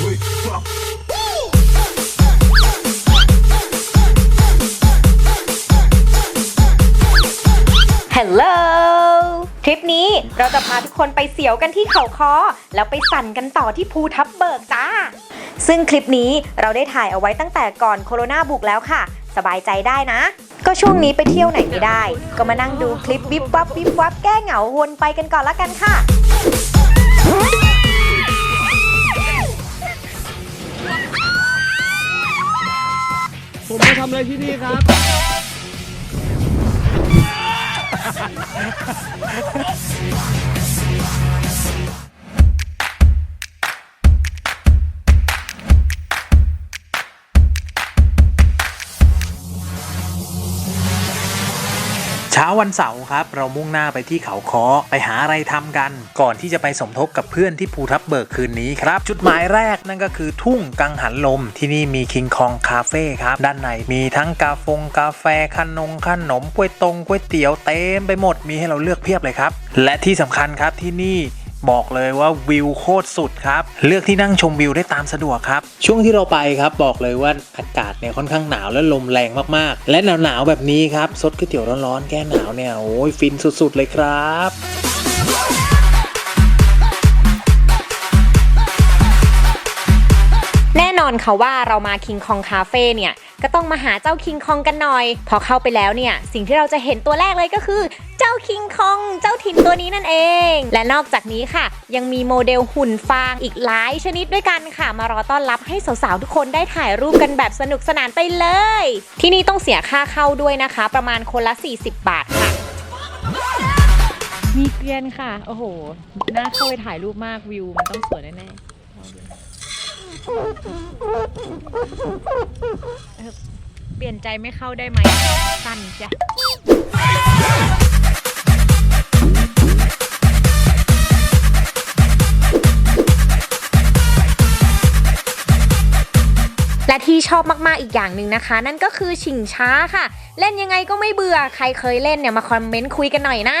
ฮัลโหลทริปนี้เราจะพาทุกคนไปเสียวกันที่เขาคอ แล้วไปสั่นกันต่อที่ภูทับเบิกจ้า ซึ่งคลิปนี้เราได้ถ่ายเอาไว้ตั้งแต่ก่อนโคโรนาบุกแล้วค่ะ สบายใจได้นะ ก็ช่วงนี้ไปเที่ยวไหนไม่ได้ ก็มานั่งดูคลิปวิบวับวิบวับแก้เหงาวนไปกันก่อนละกันค่ะ ผมมาทำอะไรที่นี่ครับเวันเสาร์ครับ เรามุ่งหน้าไปที่เขาคอไปหาอะไรทำกัน ก่อนที่จะไปสมทบกับเพื่อนที่ภูทับเบิกคืนนี้ครับ จุดหมายแรกนั่นก็คือทุ่งกังหันลม ที่นี่มีคิงคองคาเฟ่ครับ ด้านในมีทั้งกาฟงกาแฟขนมขนมก๋วยตงก๋วยเตี๋ยวเต็มไปหมดมีให้เราเลือกเพียบเลยครับ และที่สำคัญครับที่นี่ บอกเลยว่าวิวโคตรสุดครับ เลือกที่นั่งชมวิวได้ตามสะดวกครับ ช่วงที่เราไปครับบอกเลยว่าอากาศเนี่ยค่อนข้างหนาวและลมแรงมากๆ และหนาวๆแบบนี้ครับซดก๋วยเตี๋ยวร้อนๆแก้หนาวเนี่ยโอ้ยฟินสุดๆเลยครับแน่นอนค่ะว่าเรามาคิงคองคาเฟ่เนี่ย ก็ต้องมาหาเจ้าคิงคองกันหน่อย พอเข้าไปแล้วเนี่ย สิ่งที่เราจะเห็นตัวแรกเลยก็คือ เจ้าคิงคอง เจ้าถิ่นตัวนี้นั่นเอง และนอกจากนี้ค่ะ ยังมีโมเดลหุ่นฟางอีกหลายชนิดด้วยกันค่ะ มารอต้อนรับให้สาวๆทุกคนได้ถ่ายรูปกันแบบสนุกสนานไปเลย ที่นี่ต้องเสียค่าเข้าด้วยนะคะ ประมาณคนละ 40 บาทค่ะมีเกรียนค่ะ โอ้โห น่าเข้าไปถ่ายรูปมากวิว มันต้องสวยแน่ๆ เออเปลี่ยนใจไม่เข้าได้ไหมสั้นจ้ะ และที่ชอบมาก ๆ อีกอย่างหนึ่งนะคะ นั่นก็คือชิงช้าค่ะ เล่นยังไงก็ไม่เบื่อ ใครเคยเล่นเนี่ยมาคอมเมนต์คุยกันหน่อยนะ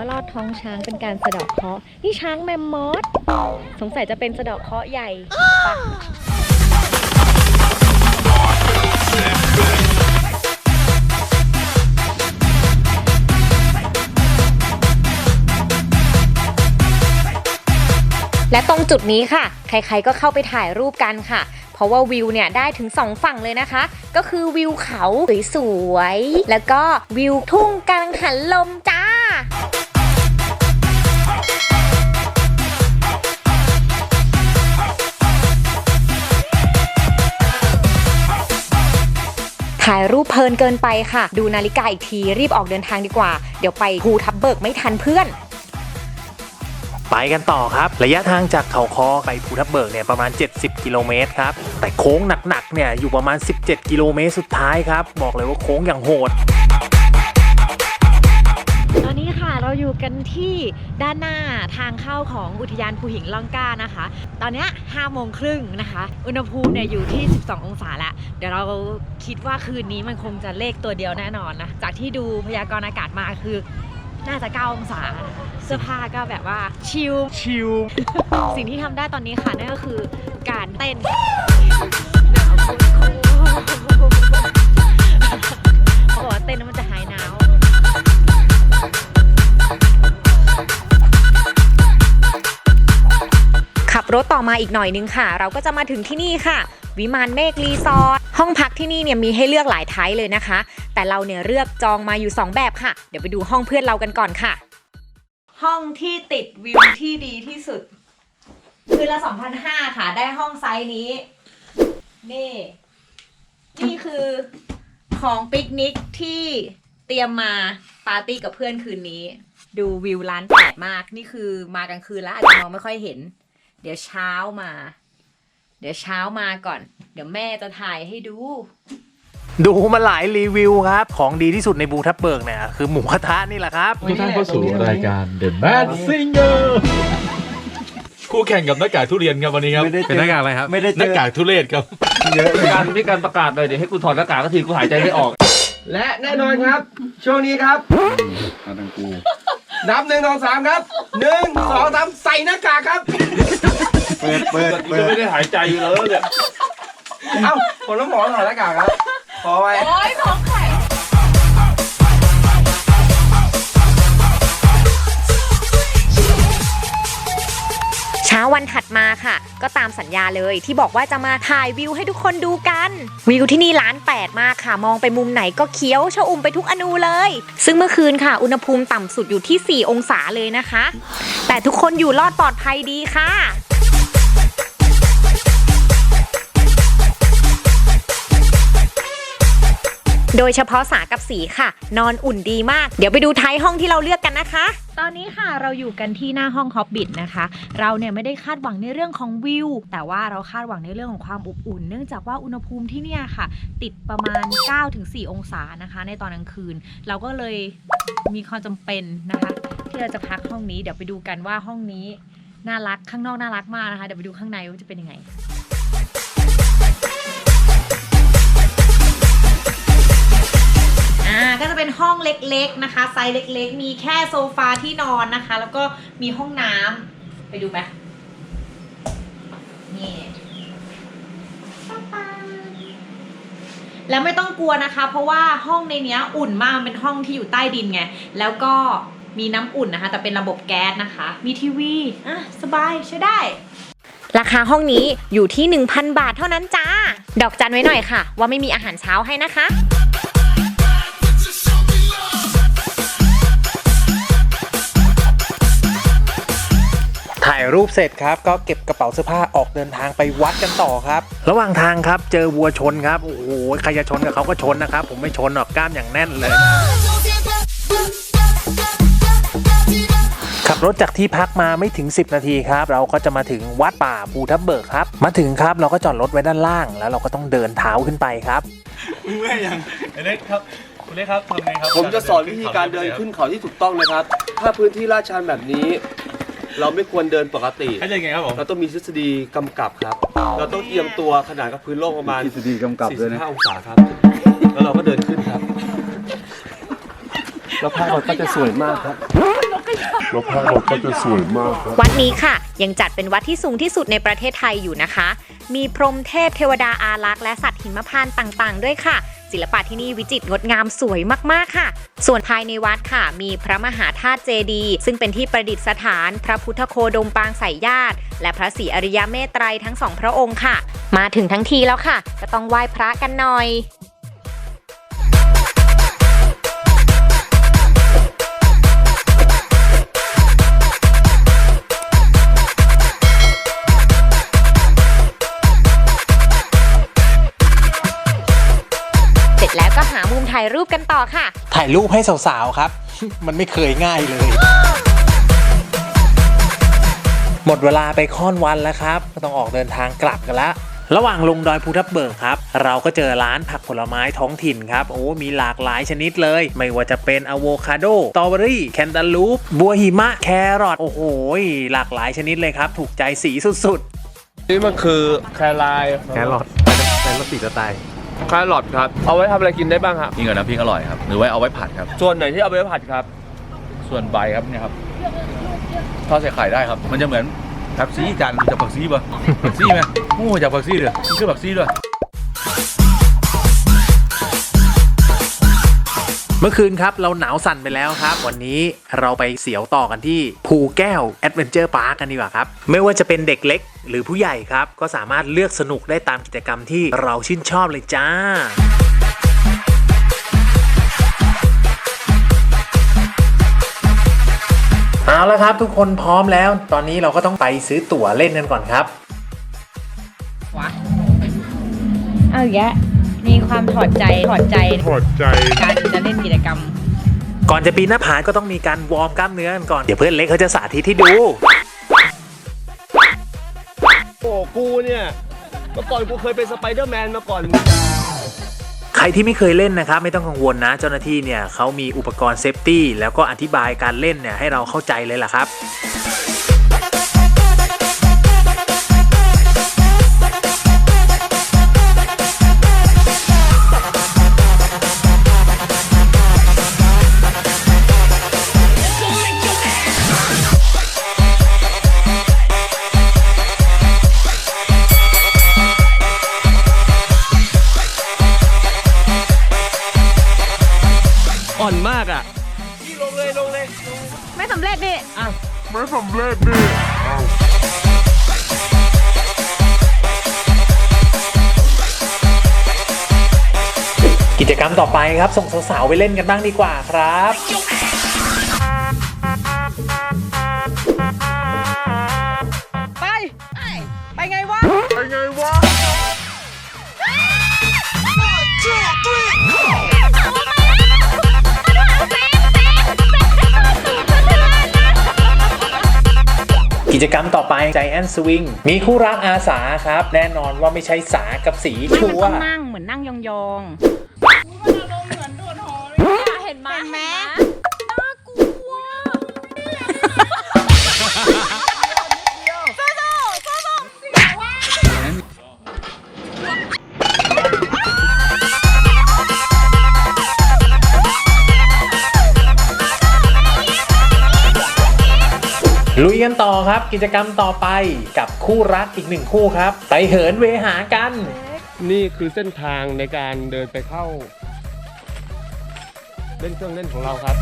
ว่าลอดท้องช้างเป็นการสะเดาะเคราะห์นี่ช้างแมมมอสสงสัยจะเป็นสะเดาะเคราะห์ใหญ่ปะและตรงจุดนี้ค่ะ ใครๆก็เข้าไปถ่ายรูปกันค่ะ เพราะว่าวิวเนี่ยได้ถึง 2 ฝั่งเลยนะคะ ก็คือวิวเขาสวยๆ แล้วก็วิวทุ่งกลางหันลมจ้า ถ่ายรูปเพลินเกินไปค่ะ ดูนาฬิกาอีกทีรีบออกเดินทางดีกว่า เดี๋ยวไปภูทับเบิกไม่ทันเพื่อน ไปกันต่อครับ ระยะทางจากเขาคอไปภูทับเบิกเนี่ยประมาณ 70 กิโลเมตรครับ แต่โค้งหนักๆเนี่ยอยู่ประมาณ 17 กิโลเมตรสุดท้ายครับ บอกเลยว่าโค้งอย่างโหด กันที่ด้านหน้าทางเข้าของอุทยานภูหิงล่องกล้านะคะ ตอนเนี้ย5โมงครึ่งนะคะ อุณหภูมิเนี่ยอยู่ที่ 12 องศาแล้วเดี๋ยวเราคิดว่าคืนนี้มันคงจะเลขตัวเดียวแน่นอนนะ จากที่ดูพยากรณ์อากาศมาคือน่าจะ 9 องศานะคะเสื้อผ้าก็แบบว่าชิลชิลสิ่งที่ทำได้ตอนนี้ค่ะนั่นก็คือการเต้นเขาบอกว่าเต้นแล้วมันจะ รถต่อมาอีกหน่อยนึงค่ะ เราก็จะมาถึงที่นี่ค่ะ วิมานเมฆรีสอร์ทห้องพักที่นี่เนี่ยมีให้เลือกหลายไทป์เลยนะคะ แต่เราเนี่ยเลือกจองมาอยู่ 2 แบบค่ะ เดี๋ยวไปดูห้องเพื่อนเรากันก่อนค่ะ ห้องที่ติดวิวที่ดีที่สุด คือละ2,500ค่ะ ได้ห้องไซส์นี้ นี่ นี่คือของปิกนิกที่เตรียมมาปาร์ตี้กับเพื่อนคืนนี้ ดูวิวร้านแปลกมาก นี่คือมากลางคืนแล้วอาจจะมองไม่ค่อยเห็น เดี๋ยวเช้ามา เดี๋ยวเช้ามาก่อน เดี๋ยวแม่จะถ่ายให้ดู ดูมาหลายรีวิวครับ ของดีที่สุดในภูทับเบิกเนี่ย คือหมูกระทะนี่แหละครับ ทุกท่านเข้าสู่รายการ The Mad Singer คู่แข่งกับหน้ากากทุเรียนครับวันนี้ครับไม่ได้เป็นหน้ากากอะไรครับไม่ได้หน้ากากทุเรศครับ เยอะเลยการที่การประกาศเลยเดี๋ยวให้กูถอดหน้ากากก็ทีกูหายใจไม่ออก และแน่นอนครับ ช่วงนี้ครับ เอาตังกู นับหนึ่งสองสามครับหนึ่งสองสามใส่หน้ากากครับ เปิดเปิดกูเปิจะดไม่ได้หายใจอยู่แล้วเนี่ย เอ้าผมต้องหมอถอดหน้ากากครับ ขอไว้ เช้าวันถัดมาค่ะ ก็ตามสัญญาเลยที่บอกว่าจะมาถ่ายวิวให้ทุกคนดูกัน วิวที่นี่ล้านแปดมากค่ะ มองไปมุมไหนก็เคี้ยวชะอุ่มไปทุกอนูเลย ซึ่งเมื่อคืนค่ะ อุณหภูมิต่ำสุดอยู่ที่ 4 องศาเลยนะคะ แต่ทุกคนอยู่รอดปลอดภัยดีค่ะ โดยเฉพาะสากับสีค่ะ นอนอุ่นดีมาก เดี๋ยวไปดูท้ายห้องที่เราเลือกกันนะคะ ตอนนี้ค่ะเราอยู่กันที่หน้าห้องฮอบบิทนะคะ เราเนี่ยไม่ได้คาดหวังในเรื่องของวิว แต่ว่าเราคาดหวังในเรื่องของความอบอุ่น เนื่องจากว่าอุณหภูมิที่เนี่ยค่ะ ติดประมาณ 9-4 องศานะคะ ในตอนกลางคืน เราก็เลยมีความจำเป็นนะคะ ที่เราจะพักห้องนี้เดี๋ยวไปดูกันว่าห้องนี้น่ารักข้างนอกน่ารักมากนะคะเดี๋ยวไปดูข้างในว่าจะเป็นยังไง อ่าก็จะเป็นห้องเล็กๆนะคะ ไซส์เล็กๆ มีแค่โซฟาที่นอนนะคะ แล้วก็มีห้องน้ำไปดูไหมนี่แล้วไม่ต้องกลัวนะคะ เพราะว่าห้องในเนี้ยอุ่นมากเป็นห้องที่อยู่ใต้ดินไง แล้วก็มีน้ำอุ่นนะคะ แต่เป็นระบบแก๊สนะคะ มีทีวีอะสบายใช้ได้ ราคาห้องนี้อยู่ที่ 1,000 บาทเท่านั้นจ้า ดอกจันไว้หน่อยค่ะ ว่าไม่มีอาหารเช้าให้นะคะ ถ่ายรูปเสร็จครับ ก็เก็บกระเป๋าเสื้อผ้าออกเดินทางไปวัดกันต่อครับ ระหว่างทางครับเจอวัวชนครับ โอ้โหใครจะชนกับเขาก็ชนนะครับ ผมไม่ชนหรอกกล้ามอย่างแน่นเลยขับรถจากที่พักมาไม่ถึง 10 นาทีครับ เราก็จะมาถึงวัดป่าภูทับเบิกครับ มาถึงครับเราก็จอดรถไว้ด้านล่าง แล้วเราก็ต้องเดินเท้าขึ้นไปครับมึงแม่ยังไอ้เล็กครับคุณเล็กครับทำไงครับผมจะสอนวิธีการเดินขึ้นเขาที่ถูกต้องนะครับ ถ้าพื้นที่ลาดชันแบบนี้ เราไม่ควรเดินปกติให้ยังไงครับผมเราต้องมีทฤษฎีกำกับครับ เราต้องเอียงตัวขนาดกับพื้นโลกประมาณทฤษฎีกำกับด้วยนะ 45องศาครับ แล้วเราก็เดินขึ้นครับ แล้วภาพเราก็จะสวยมากครับ แล้วภาพเราก็จะสวยมากครับ วัดนี้ค่ะ ยังจัดเป็นวัดที่สูงที่สุดในประเทศไทยอยู่นะคะ มีพรหมเทพเทวดาอารักษ์และสัตว์หิมพานต์ต่างๆ ด้วยค่ะ ศิลปะที่นี่วิจิตรงดงามสวยมากๆค่ะ ส่วนภายในวัดค่ะ มีพระมหาธาตุเจดีย์ซึ่งเป็นที่ประดิษฐาน พระพุทธโคดมปางสายญาติ และพระศรีอริยเมตไตรทั้งสองพระองค์ค่ะ มาถึงทั้งทีแล้วค่ะ ก็ต้องไหว้พระกันหน่อยามุมถ่ายรูปกันต่อค่ะ ถ่ายรูปให้สาวๆครับ มันไม่เคยง่ายเลย หมดเวลาไปค่อนวันแล้วครับ ก็ต้องออกเดินทางกลับกันละระหว่างลงดอยภูทับเบิกครับ เราก็เจอร้านผักผลไม้ท้องถิ่นครับ โอ้ มีหลากหลายชนิดเลย ไม่ว่าจะเป็นอะโวคาโดสตรอเบอรี่แคนตาลูป บัวหิมะ แครอท โอ้โห หลากหลายชนิดเลยครับ ถูกใจสีสุดนี่มันคือแครายแครอทแครอทสีสไตล์ แครอทครับ เอาไว้ทำอะไรกินได้บ้างครับนี่ก่อนนะพี่อร่อยครับ หรือว่าเอาไว้ผัดครับ ส่วนไหนที่เอาไปผัดครับ ส่วนใบครับเนี่ยครับทอดใส่ไข่ได้ครับ มันจะเหมือนผักซีจานจากผักซีป่ะผักซีไหมโอ้จากผักซีเลยมันคือผักซีด้วย เมื่อคืนครับเราหนาวสั่นไปแล้วครับ วันนี้เราไปเสียวต่อกันที่ภูแก้วแอดเวนเจอร์พาร์คกันดีกว่าครับ ไม่ว่าจะเป็นเด็กเล็กหรือผู้ใหญ่ครับ ก็สามารถเลือกสนุกได้ตามกิจกรรมที่เราชื่นชอบเลยจ้าเอาละครับทุกคนพร้อมแล้ว ตอนนี้เราก็ต้องไปซื้อตั๋วเล่นกันก่อนครับเอาอีกแยะ มีความถอดใจถอดใจถอดใจ การจะเล่นกิจกรรม ก่อนจะปีนหน้าผาก็ต้องมีการวอร์มกล้ามเนื้อกันก่อนเดี๋ยวเพื่อนเล็กเขาจะสาธิตให้ดู โอ้กูเนี่ยเมื่อก่อนกูเคยเป็นสไปเดอร์แมนมาก่อน ใครที่ไม่เคยเล่นนะครับ ไม่ต้องกังวลนะ เจ้าหน้าที่เนี่ยเขามีอุปกรณ์เซฟตี้แล้วก็อธิบายการเล่นเนี่ยให้เราเข้าใจเลยล่ะครับ ลงเลยลงเลยไม่สำเร็จดิไม่สำเร็จดิกิจกรรมต่อไปครับ ส่งสาวๆไปเล่นกันบ้างดีกว่าครับ จกรรมต่อไปใจแอนสวิงมีคู่รักอาสาครับ แน่นอนว่าไม่ใช่สากับสีชัวร์นั่งเหมือนนั่งยองๆ ลุยกันต่อครับกิจกรรมต่อไปกับคู่รักอีกหนึ่งคู่ครับไปเหินเวหากัน นี่คือเส้นทางในการเดินไปเข้า เล่นเครื่องเล่นของเราครับ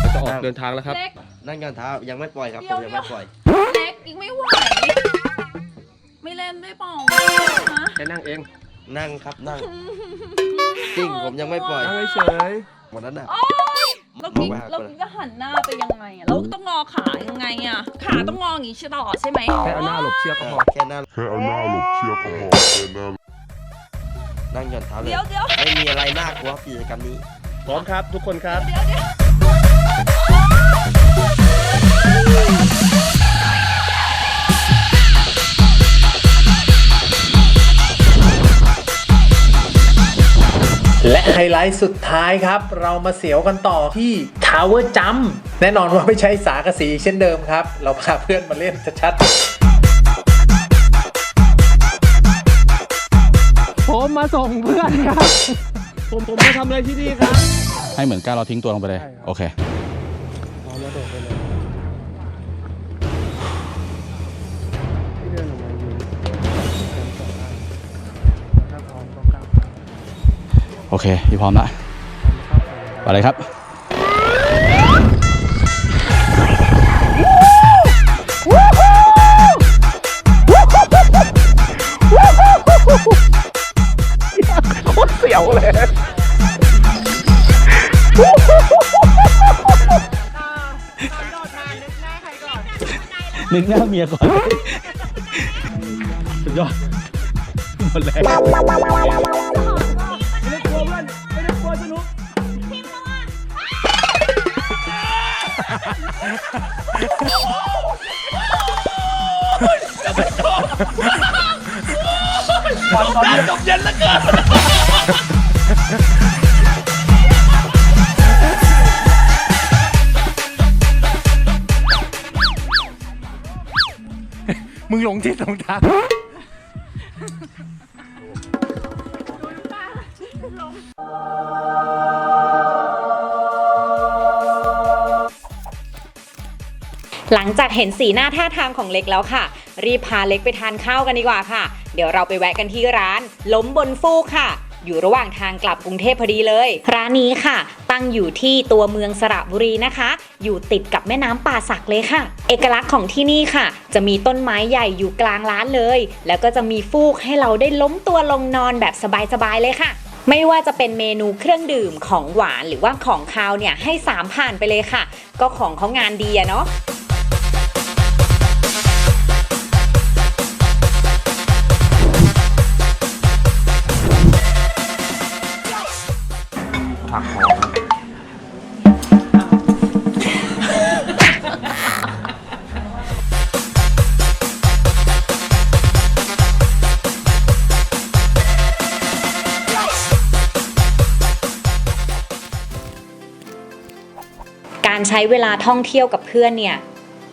เราจะออกเดินทางแล้วครับนั่งยันเท้ายังไม่ปล่อยครับผมยังไม่ปล่อย เล็กอีกไม่ไหว ไม่เล่นได้เปล่าฮะแค่นั่งเองนั่งครับนั่งจริงผมยังไม่ปล่อยนั่งเฉยหมดนั้นน่ะแล้ วกิ๊กแล้วกิ๊กจะหันหน้าไปยังไงอะแล้วต้องงอขายังไงอะขาต้องงออย่างงี้ใช่ตลอดใช่ไหมแค่เอาหน้าหลบเชือกก็พอแค่นั่งแค่เอาหน้าหลบเชือกก็พอแค่นั้นนั่งยันเท้าเลยเดี๋ยวเดี๋ยวไม่มีอะไรน่ากลัวกิจกรรมนี้พร้อมครับทุกคนครับเดี๋ยวเดี๋ยว และไฮไลท์สุดท้ายครับ เรามาเสียวกันต่อที่ Tower Jump แน่นอนว่าไม่ใช่สากสีเช่นเดิมครับ เราพาเพื่อนมาเล่นชัดผมมาส่งเพื่อนครับ ผมผมมาทำอะไรที่นี่ครับ ให้เหมือนก้าวเราทิ้งตัวลงไปเลย โอเค โอเค พี่พร้อมละไปเลยครับนึกหน้าเมียก่อนสุดยอดหมดแรงไม่ได้ว ทิศหลงทางหลังจากเห็นสีหน้าท่าทางของเล็กแล้วค่ะ รีบพาเล็กไปทานข้าวกันดีกว่าค่ะ เดี๋ยวเราไปแวะกันที่ร้าน ล้มบนฟูกค่ะ อยู่ระหว่างทางกลับกรุงเทพพอดีเลย ร้านนี้ค่ะ ตั้งอยู่ที่ตัวเมืองสระบุรีนะคะ อยู่ติดกับแม่น้ำป่าสักเลยค่ะ เอกลักษณ์ของที่นี่ค่ะ จะมีต้นไม้ใหญ่อยู่กลางร้านเลย แล้วก็จะมีฟูกให้เราได้ล้มตัวลงนอนแบบสบายๆเลยค่ะไม่ว่าจะเป็นเมนูเครื่องดื่มของหวานหรือว่าของคาวเนี่ยให้สามผ่านไปเลยค่ะ ก็ของเขางานดีอะเนาะ ใช้เวลาท่องเที่ยวกับเพื่อนเนี่ย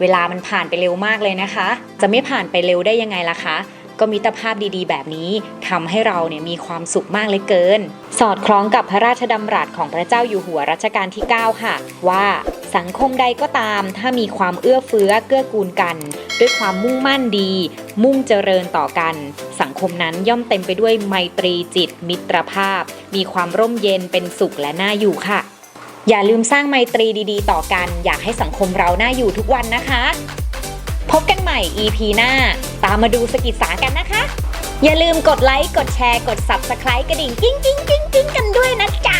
เวลามันผ่านไปเร็วมากเลยนะคะ จะไม่ผ่านไปเร็วได้ยังไงล่ะคะ ก็มิตรภาพดีๆ แบบนี้ทำให้เราเนี่ยมีความสุขมากเลยเกิน สอดคล้องกับพระราชดำรัสของพระเจ้าอยู่หัวรัชกาลที่ 9 ค่ะ ว่าสังคมใดก็ตาม ถ้ามีความเอื้อเฟื้อเกื้อกูลกัน ด้วยความมุ่งมั่นดี มุ่งเจริญต่อกัน สังคมนั้นย่อมเต็มไปด้วยไมตรีจิต มิตรภาพ มีความร่มเย็นเป็นสุขและน่าอยู่ค่ะ อย่าลืมสร้างไมตรีดีๆ ต่อกัน อยากให้สังคมเราน่าอยู่ทุกวันนะคะ พบกันใหม่ EP หน้า ตามมาดูสกิจสากันนะคะ อย่าลืมกดไลค์ กดแชร์ กด Subscribe กระดิ่งกิ้งกิ้งกิ้งกิ้งกันด้วยนะจ๊ะ